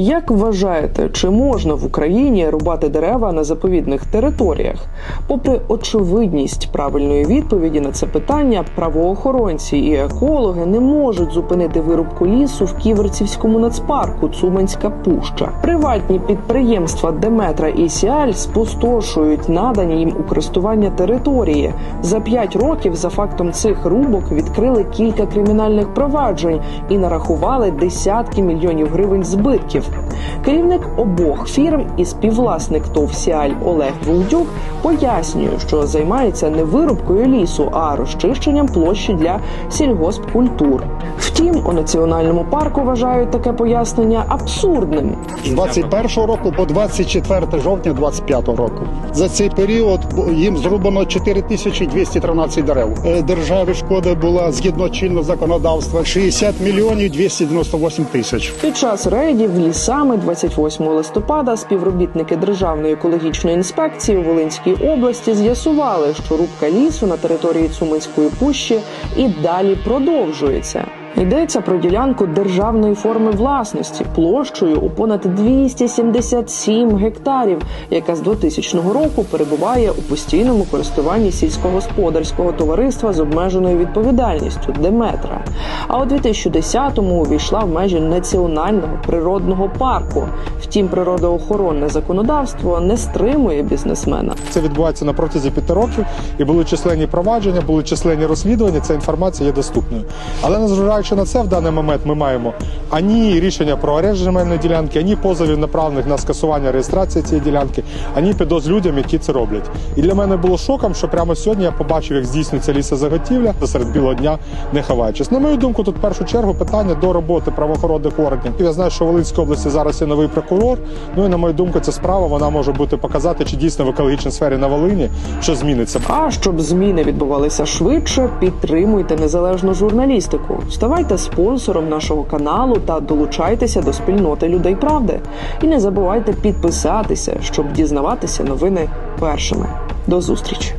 Як вважаєте, чи можна в Україні рубати дерева на заповідних територіях? Попри очевидність правильної відповіді на це питання, правоохоронці і екологи не можуть зупинити вирубку лісу в Ківерцівському нацпарку Цуманська Пуща. Приватні підприємства Деметра і Сіаль спустошують надані їм у користування території. За п'ять років за фактом цих рубок відкрили кілька кримінальних проваджень і нарахували десятки мільйонів гривень збитків. Керівник обох фірм і співвласник ТОВ «Сіаль» Олег Вулдюк пояснює, що займається не вирубкою лісу, а розчищенням площі для сільгоспкультур. Втім, у національному парку вважають таке пояснення абсурдним. з 21 року по 24 жовтня 25 року. За цей період їм зрубано 4213 дерев. Е, Державі шкода була згідно чинного законодавства 60 мільйонів 298 тисяч. Під час рейдів лісами 28 листопада співробітники Державної екологічної інспекції у Волинській області з'ясували, що рубка лісу на території Цуманської пущі і далі продовжується. Йдеться про ділянку державної форми власності площею у понад 277 гектарів, яка з 2000 року перебуває у постійному користуванні сільськогосподарського товариства з обмеженою відповідальністю Деметра. А у 2010-му увійшла в межі національного природного парку. Втім, природоохоронне законодавство не стримує бізнесмена. Це відбувається на протязі п'яти років, і були численні провадження, були численні розслідування. Ця інформація є доступною. Але незважаючи на це, в даний момент ми маємо ані рішення про арешт земельної ділянки, ані позовів направлених на скасування реєстрації цієї ділянки, ані підоз людям, які це роблять. І для мене було шоком, що прямо сьогодні я побачив, як здійснюється лісозаготівля серед білого дня, не ховаючись. На мою думку, тут в першу чергу питання до роботи правоохоронних органів. Я знаю, що в Волинській області зараз є новий прокурор. Ну і на мою думку, ця справа вона може бути показати, чи дійсно в екологічній сфері на Волині що зміниться. А щоб зміни відбувалися швидше, підтримуйте незалежну журналістику. Ставайте спонсором нашого каналу та долучайтеся до спільноти людей правди. І не забувайте підписатися, щоб дізнаватися новини першими. До зустрічі!